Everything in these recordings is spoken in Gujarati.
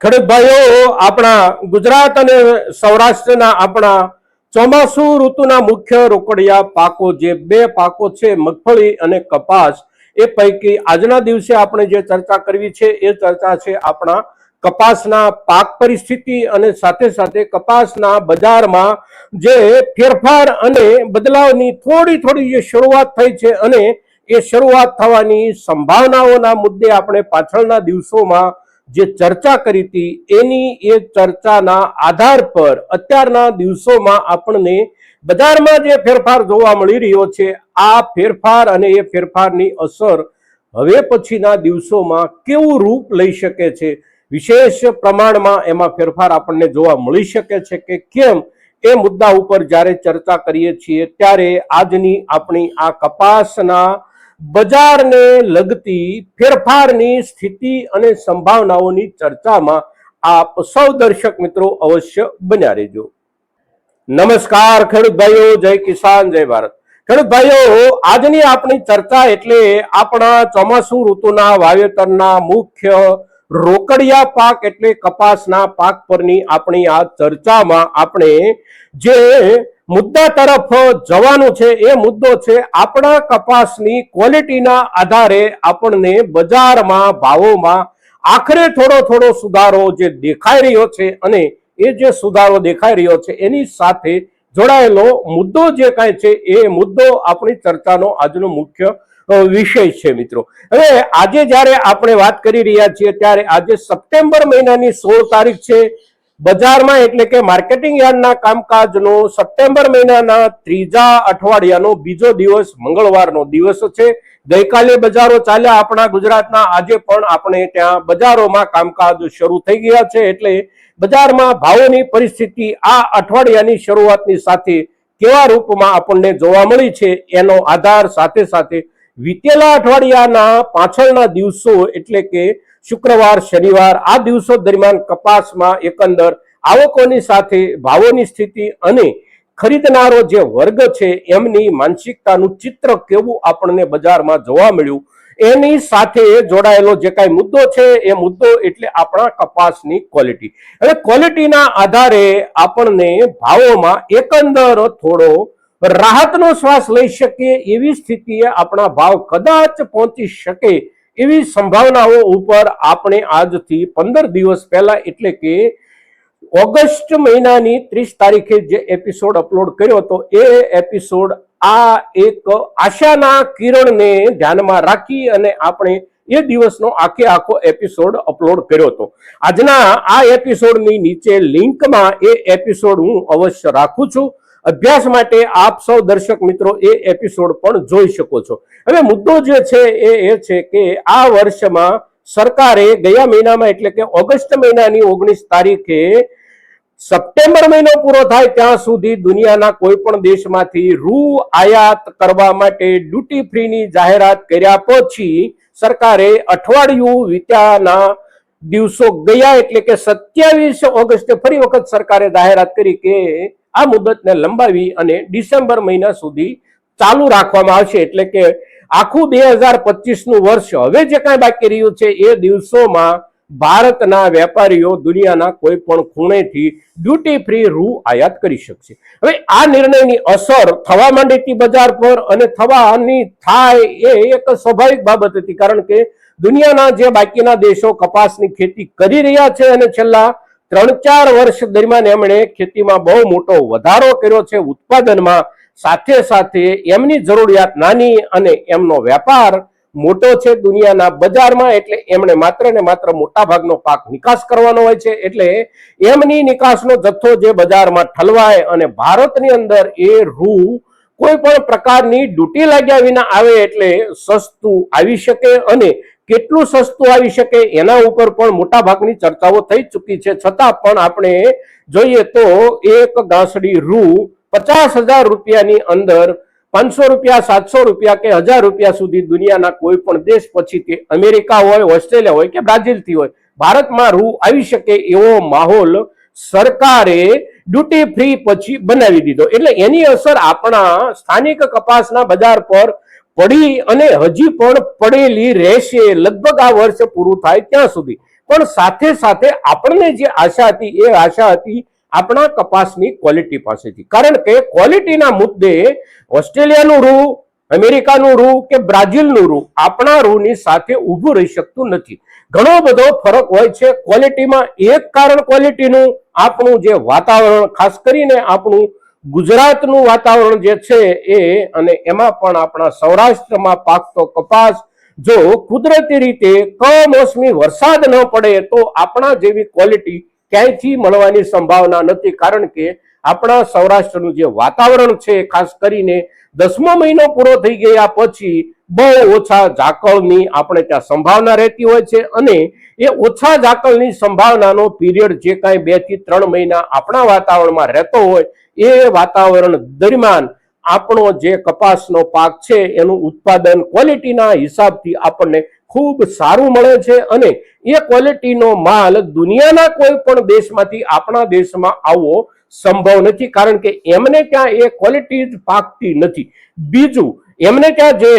ખેડૂત ભાઈઓ, આપણા ગુજરાત અને સૌરાષ્ટ્રના આપણા ચોમાસુ ઋતુના મુખ્ય રોકડિયા પાકો જે બે પાકો છે, મગફળી અને કપાસ, એ પૈકી આજના દિવસે આપણે જે ચર્ચા કરવી છે, એ ચર્ચા છે આપણા કપાસના પાક પરિસ્થિતિ અને સાથે સાથે કપાસના બજારમાં જે ફેરફાર અને બદલાવની થોડી થોડી જે શરૂઆત થઈ છે અને એ શરૂઆત થવાની સંભાવનાઓના મુદ્દે આપણે પાછળના દિવસોમાં જે ચર્ચા કરી હતી, એની એ ચર્ચાના આધાર પર અત્યારના દિવસોમાં આપણને બજારમાં જે ફેરફાર જોવા મળી રહ્યો છે, આ ફેરફાર અને એ ફેરફારની અસર હવે પછીના દિવસોમાં કેવું રૂપ લઈ શકે છે, વિશેષ પ્રમાણમાં એમાં ફેરફાર આપણને જોવા મળી શકે છે કે કેમ, એ મુદ્દા ઉપર જ્યારે ચર્ચા કરીએ છીએ, ત્યારે આજની આપણી આ કપાસના બજારને લગતી ફેરફારની સ્થિતિ અને સંભાવનાઓની ચર્ચામાં આપ સૌ દર્શક મિત્રો અવશ્ય બન્યા રહેજો. નમસ્કાર, ખેડૂત જય કિસાન, જય ભારત. ખેડૂત આજની આપણી ચર્ચા એટલે આપણા ચોમાસુ ઋતુના વાવેતરના મુખ્ય રોકડિયા પાક એટલે કપાસના પાક પરની આપણી આ ચર્ચામાં આપણે જે મુદ્દા તરફ જવાનું છે, એ મુદ્દો છે આપણા કપાસની ક્વોલિટીના આધારે આપણને બજારમાં ભાવોમાં આખરે થોડો થોડો સુધારો જે દેખાઈ રહ્યો છે અને એ જે સુધારો દેખાઈ રહ્યો છે, એની સાથે જોડાયેલો મુદ્દો જે કાંઈ છે, એ મુદ્દો આપણી ચર્ચાનો આજનો મુખ્ય વિષય છે મિત્રો. હવે આજે જ્યારે આપણે વાત કરી રહ્યા છીએ, ત્યારે આજે સપ્ટેમ્બર મહિનાની સોળ તારીખ છે બજારમાં એટલે કે માર્કેટિંગ યાર્ડના કામકાજનો સપ્ટેમ્બર મહિનાના ત્રીજા અઠવાડિયાનો બીજો દિવસ મંગળવારનો દિવસ છે. ગઈકાલે બજારો ચાલ્યા આપણા ગુજરાતના આજે પણ આપણે ત્યાં બજારોમાં કામકાજ શરૂ થઈ ગયા છે. એટલે બજારમાં ભાવોની પરિસ્થિતિ આ અઠવાડિયાની શરૂઆતની સાથે કેવા રૂપમાં આપણને જોવા મળી છે એનો આધાર સાથે સાથે વીતેલા અઠવાડિયાના પાછળના દિવસો એટલે કે શુક્રવાર, શનિવાર, આ દિવસો દરમિયાન કપાસમાં એકંદર આવકોની સાથે ભાવોની સ્થિતિ અને ખરીદનારો જે વર્ગ છે એમની માનસિકતાનું ચિત્ર કેવું આપણને બજારમાં જોવા મળ્યું. એની સાથે જોડાયેલો જે કાંઈ મુદ્દો છે એ મુદ્દો એટલે આપણા કપાસની ક્વોલિટી હવે ક્વોલિટીના આધારે આપણને ભાવોમાં એકંદર થોડો રાહતનો શ્વાસ લઈ શકીએ એવી સ્થિતિએ આપણા ભાવ કદાચ પહોંચી શકે એવી સંભાવનાઓ ઉપર આપણે આજથી પંદર દિવસ પહેલા એટલે કે ઓગસ્ટ મહિનાની ત્રીસ તારીખે જે એપિસોડ અપલોડ કર્યો હતો, એ એપિસોડ આ એક આશાના કિરણને ધ્યાનમાં રાખી અને આપણે એ દિવસનો આખે આખો એપિસોડ અપલોડ કર્યો હતો. આજના આ એપિસોડની નીચે લિંકમાં એ એપિસોડ હું અવશ્ય રાખું છું. અભ્યાસ માટે આપ સૌ દર્શક મિત્રો એ એપિસોડ પણ જોઈ શકો છો. હવે મુદ્દો જે છે એ એ છે કે આ વર્ષમાં સરકારે ગયા મહિનામાં એટલે કે ઓગસ્ટ મહિનાની ઓગણીસ તારીખે સપ્ટેમ્બર મહિનો પૂરો થાય ત્યાં સુધી દુનિયાના કોઈ પણ દેશમાંથી રૂ આયાત કરવા માટે ડ્યુટી ફ્રીની જાહેરાત કર્યા પછી સરકારે અઠવાડિયું વીત્યાના દિવસો ગયા એટલે કે સત્યાવીસ ઓગસ્ટે ફરી વખત સરકારે જાહેરાત કરી કે આ મુદતને લંબાવી અને ડિસેમ્બર મહિના સુધી ચાલુ રાખવામાં આવશે. એટલે કે આખું બે હજાર પચીસનું વર્ષ હવે જે કાંઈ બાકી રહ્યું છે એ દિવસોમાં ભારતના વેપારીઓ દુનિયાના કોઈ પણ ખૂણેથી ડ્યુટી ફ્રી રૂ આયાત કરી શકશે. હવે આ નિર્ણયની અસર થવા માંડી હતી બજાર પર અને થવાની થાય એ એક સ્વાભાવિક બાબત હતી. કારણ કે દુનિયાના જે બાકીના દેશો કપાસની ખેતી કરી રહ્યા છે અને છેલ્લા ત્રણ ચાર વર્ષ દરમિયાન એમણે ખેતીમાં બહુ મોટો વધારો કર્યો છે. ઉત્પાદનમાં સાથે સાથે એમની જરૂરિયાત નાની અને એમનો વેપાર મોટો છે. દુનિયાના બજારમાં એટલે એમણે માત્ર ને માત્ર મોટા ભાગનો પાક નિકાસ કરવાનો હોય છે. એટલે એમની નિકાસનો જથ્થો જે બજારમાં ઠલવાય અને ભારતની અંદર એ રૂ કોઈ પણ પ્રકારની ડ્યુટી લાગ્યા વિના આવે એટલે સસ્તું આવી શકે અને કેટલું સસ્તું આવી શકે એના ઉપર પણ મોટા ભાગની ચર્ચાઓ થઈ ચૂકી છે. છતાં પણ આપણે જોઈએ તો એક ગાંસડી રૂ પચાસ હજાર રૂપિયાની અંદર પાંચસો રૂપિયા, સાતસો રૂપિયા કે હજાર રૂપિયા સુધી દુનિયાના કોઈ પણ દેશ પછી તે અમેરિકા હોય, ઓસ્ટ્રેલિયા હોય કે બ્રાઝિલથી હોય, ભારતમાં રૂ આવી શકે એવો માહોલ સરકારે ડ્યુટી ફ્રી પછી બનાવી દીધો. એટલે એની અસર આપણા સ્થાનિક કપાસના બજાર પર પડી અને હજી પણ પડેલી રહેશે. લગભગ આ વર્ષ પૂરું થાય ત્યાં સુધી. પણ સાથે સાથે આપણને જે આશા હતી, એ આશા હતી આપણા કપાસની ક્વોલિટી પાસેથી. કારણ કે ક્વોલિટીના મુદ્દે ઓસ્ટ્રેલિયાનું રૂ, અમેરિકાનું રૂ કે બ્રાઝિલનું રૂ આપણા રૂની સાથે ઊભું રહી શકતું નથી. ઘણો બધો ફરક હોય છે ક્વોલિટીમાં એક કારણ ક્વોલિટીનું આપણું જે વાતાવરણ, ખાસ કરીને આપણું ગુજરાતનું વાતાવરણ જે છે એ અને એમાં પણ આપણા સૌરાષ્ટ્રમાં પાકતો કપાસ, જો કુદરતી રીતે કમોસમી વરસાદ ન પડે તો આપણા જેવી ક્વોલિટી ક્યાંયથી મળવાની સંભાવના નથી. કારણ કે આપણા સૌરાષ્ટ્રનું જે વાતાવરણ છે, ખાસ કરીને દસમો મહિનો પૂરો થઈ ગયા પછી બહુ ઓછા ઝાકળની આપણે ત્યાં સંભાવના રહેતી હોય છે અને એ ઓછા ઝાકળની સંભાવનાનો પીરિયડ જે કાંઈ બેથી ત્રણ મહિના આપણા વાતાવરણમાં રહેતો હોય, એ વાતાવરણ દરમિયાન આપણો જે કપાસનો પાક છે, એનું ઉત્પાદન ક્વોલિટીના હિસાબથી આપણને ખૂબ સારું મળે છે અને એ ક્વોલિટીનો માલ દુનિયાના કોઈ પણ દેશમાંથી આપણા દેશમાં આવવો સંભવ નથી, કારણ કે એમને ત્યાં એ ક્વોલિટી જ પાકતી નથી. બીજું, એમને ત્યાં જે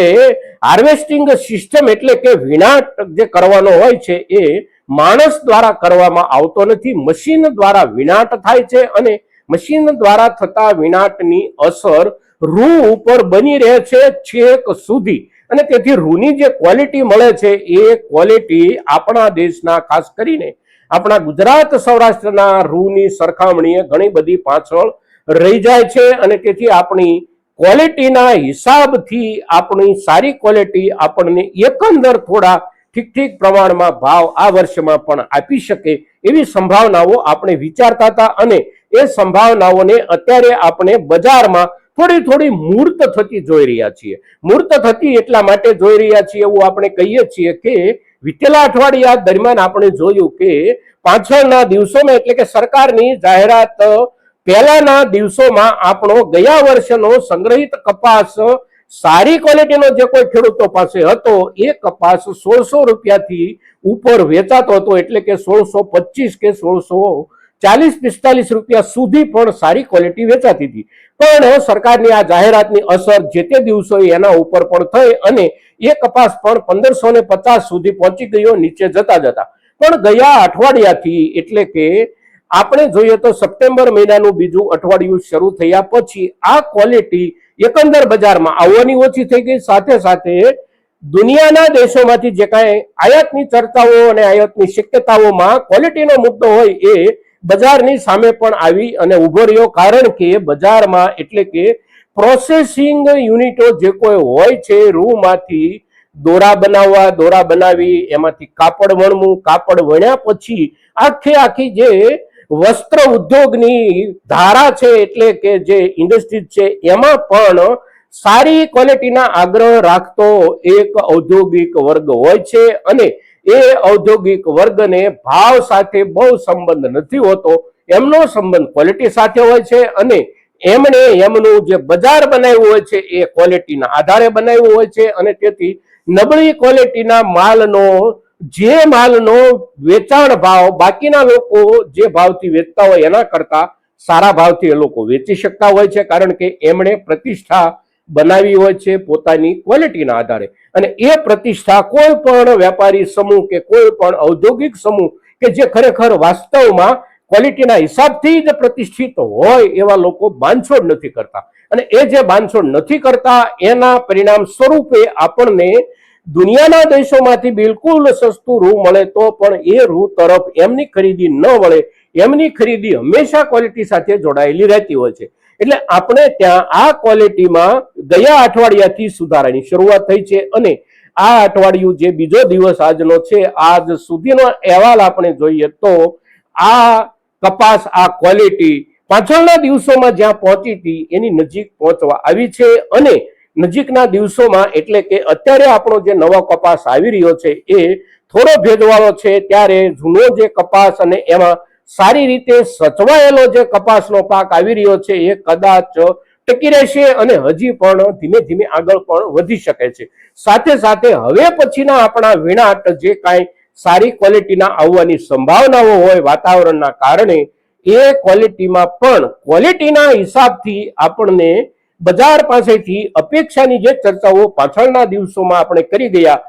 હાર્વેસ્ટિંગ સિસ્ટમ એટલે કે વિનાટ જે કરવાનો હોય છે, એ માણસ દ્વારા કરવામાં આવતો નથી મશીન દ્વારા વિનાટ થાય છે અને મશીન દ્વારા થતા વિનાટની અસર રૂ ઉપર બની રહે છે છેક સુધી. અને તેથી રૂની જે ક્વોલિટી મળે છે, એ ક્વોલિટી આપણા દેશના ખાસ કરીને આપણા ગુજરાત સૌરાષ્ટ્રના રૂની સરખામણીએ ઘણી બધી પાછળ રહી જાય છે અને તેથી આપણી ક્વોલિટીના હિસાબથી આપણી સારી ક્વોલિટી આપણને એકંદર થોડા ઠીક ઠીક પ્રમાણમાં ભાવ આ વર્ષમાં પણ આપી શકે એવી સંભાવનાઓ આપણે વિચારતા હતા અને એ સંભાવનાઓને અત્યારે આપણે બજારમાં થોડી થોડી મૂર્ત થતી જોઈ રહ્યા છીએ. મૂર્ત થતી એટલા માટે જોઈ રહ્યા છીએ એવું આપણે કહીએ છીએ કે વિતેલા અઠવાડિયા દરમિયાન આપણે જોયું કે પાછળના દિવસોમાં એટલે કે સરકારની જાહેરાત, પહેલાના દિવસોમાં આપણો ગયા વર્ષનો સંગ્રહિત કપાસ સારી ક્વોલિટીનો જે કોઈ ખેડૂતો પાસે હતો, એ કપાસ સોળસો રૂપિયાથી ઉપર વેચાતો હતો, એટલે કે સોળસો પચીસ કે સોળસો ચાલીસ પિસ્તાલીસ રૂપિયા સુધી પણ સારી ક્વોલિટી વેચાતી હતી. પણ સરકારની આ જાહેરાતની અસર જે તે દિવસો એના ઉપર પણ થઈ અને એ કપાસ પણ પંદરસો ને પચાસ સુધી પહોંચી ગયો, નીચે જતા જતા. પણ ગયા અઠવાડિયાથી એટલે કે આપણે જોઈએ તો સપ્ટેમ્બર મહિનાનું બીજું અઠવાડિયું શરૂ થયા પછી આ ક્વોલિટી એકંદર બજારમાં આવવાની ઓછી થઈ ગઈ. સાથે સાથે દુનિયાના દેશોમાંથી જે કાંઈ આયાતની ચર્ચાઓ અને આયાતની શક્યતાઓમાં ક્વોલિટીનો મુદ્દો હોય એ બજારની સામે પણ આવી અને ઊભો રહ્યો. કારણ કે બજારમાં એટલે કે પ્રોસેસિંગ યુનિટો જે કોઈ હોય છે, રૂમાંથી દોરા બનાવવા, દોરા બનાવી, એમાંથી કાપડ વણવું, કાપડ વણ્યા પછી આખે આખી જે વસ્ત્ર ઉદ્યોગની ધારા છે, એટલે કે જે ઇન્ડસ્ટ્રી છે, એમાં પણ સારી ક્વોલિટીના આગ્રહ રાખતો એક ઔદ્યોગિક વર્ગ હોય છે અને એ ઔદ્યોગિક વર્ગને ભાવ સાથે બહુ સંબંધ નથી હોતો. એમનો સંબંધ ક્વોલિટી સાથે હોય છે અને એમણે એમનું જે બજાર બનાવ્યું હોય છે એ ક્વોલિટીના આધારે બનાવ્યું હોય છે અને તેથી નબળી ક્વોલિટીના માલનો, જે માલનો વેચાણ ભાવ બાકીના લોકો જે ભાવથી વેચતા હોય એના કરતા સારા ભાવથી એ લોકો વેચી શકતા હોય છે કારણ કે એમણે પ્રતિષ્ઠા બનાવી હોય છે પોતાની ક્વોલિટીના આધારે. અને એ પ્રતિષ્ઠા કોઈ પણ વેપારી સમૂહ કે કોઈ પણ ઔદ્યોગિક સમૂહ કે જે ખરેખર વાસ્તવમાં ક્વોલિટીના હિસાબથી જ પ્રતિષ્ઠિત હોય એવા લોકો બાંધછોડ નથી કરતા. અને એ જે બાંધછોડ નથી કરતા, એના પરિણામ સ્વરૂપે આપણને દુનિયાના દેશોમાંથી બિલકુલ સસ્તું રૂ મળે તો પણ એ રૂ તરફ એમની ખરીદી ન વળે. એમની ખરીદી હંમેશા ક્વોલિટી સાથે જોડાયેલી રહેતી હોય છે. એટલે આપણે ત્યાં આ ક્વોલિટીમાં ગયા અઠવાડિયાથી સુધારાની શરૂઆત થઈ છે અને આ અઠવાડિયું જે બીજો દિવસ આજનો છે, આજ સુધીનો અહેવાલ આપણે જોઈએ તો આ કપાસ આ ક્વોલિટી પાછળના દિવસોમાં જ્યાં પહોંચી હતી, એની નજીક પહોંચવા આવી છે અને નજીકના દિવસોમાં એટલે કે અત્યારે આપણો જે નવો કપાસ આવી રહ્યો છે, એ થોડો ભેજવાળો છે. ત્યારે જૂનો જે કપાસ અને એમાં સારી રીતે સચવાયેલો જે કપાસનો પાક આવી રહ્યો છે, એ કદાચ ટકી રહેશે અને હજી પણ ધીમે ધીમે આગળ પણ વધી શકે છે. સાથે સાથે હવે પછીના આપણા વિણાટ જે કાંઈ સારી ક્વોલિટીના આવવાની સંભાવનાઓ હોય વાતાવરણના કારણે, એ ક્વોલિટીમાં પણ ક્વોલિટીના હિસાબથી આપણને બજાર પાસેથી અપેક્ષાની જે ચર્ચાઓ પાછળના દિવસોમાં આપણે કરી ગયા,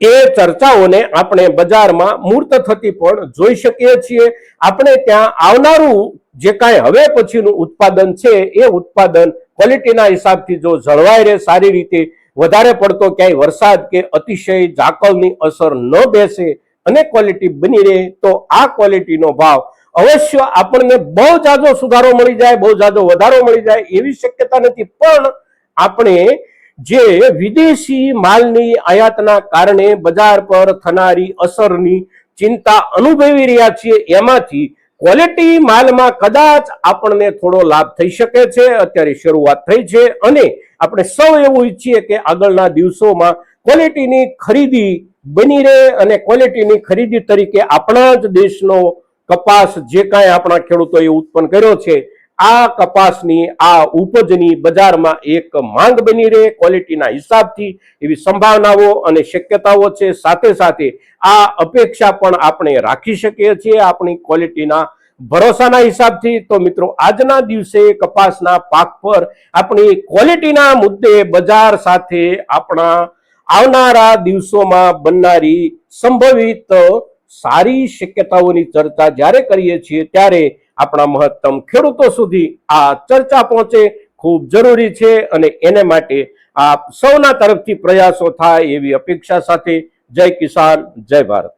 એ ચર્ચાઓને આપણે બજારમાં મૂર્ત થતી પણ જોઈ શકીએ છીએ. આપણે ત્યાં આવનારું જે કાંઈ હવે પછીનું ઉત્પાદન છે, એ ઉત્પાદન ક્વોલિટીના હિસાબથી જો જળવાઈ રહે, સારી રીતે વધારે પડતો ક્યાંય વરસાદ કે અતિશય ઝાકળની અસર ન બેસે અને ક્વોલિટી બની રહે તો આ ક્વોલિટીનો ભાવ અવશ્ય આપણને બહુ જાજો સુધારો મળી જાય, બહુ જાજો વધારો મળી જાય એવી શક્યતા નથી. પણ આપણે જે વિદેશી માલની આયાતના કારણે બજાર પર થનારી અસરની ચિંતા અનુભવી રહ્યા છીએ, એમાંથી ક્વોલિટી માલમાં કદાચ આપણને થોડો લાભ થઈ શકે છે, અત્યારે શરૂઆત થઈ છે અને આપણે સૌ એવું ઈચ્છીએ કે આગળના દિવસોમાં ક્વોલિટીની ખરીદી બની રહે અને ક્વોલિટીની ખરીદી તરીકે આપણા જ દેશનો કપાસ જે કાંઈ આપણા ખેડૂતોએ ઉત્પન્ન કર્યો છે, આ કપાસની, આ ઉપજની બજારમાં એક માંગ બની રહે ક્વોલિટીના હિસાબથી, એવી સંભાવનાઓ અને શક્યતાઓ છે. સાથે સાથે આ અપેક્ષા પણ આપણે રાખી શકીએ છીએ આપણી ક્વોલિટીના ભરોસાના હિસાબથી. તો મિત્રો, આજના દિવસે કપાસના પાક પર આપણી ક્વોલિટીના મુદ્દે બજાર સાથે આપણા આવનારા દિવસોમાં બનનારી સંભવિત સારી શક્યતાઓની ચર્ચા જ્યારે કરીએ છીએ, ત્યારે આપણા મહત્તમ ખેડૂતો સુધી આ ચર્ચા પહોંચે. ખૂબ જરૂરી છે અને એને માટે આપ સૌના તરફથી પ્રયાસો થાય એવી અપેક્ષા સાથે. જય કિસાન, જય ભારત.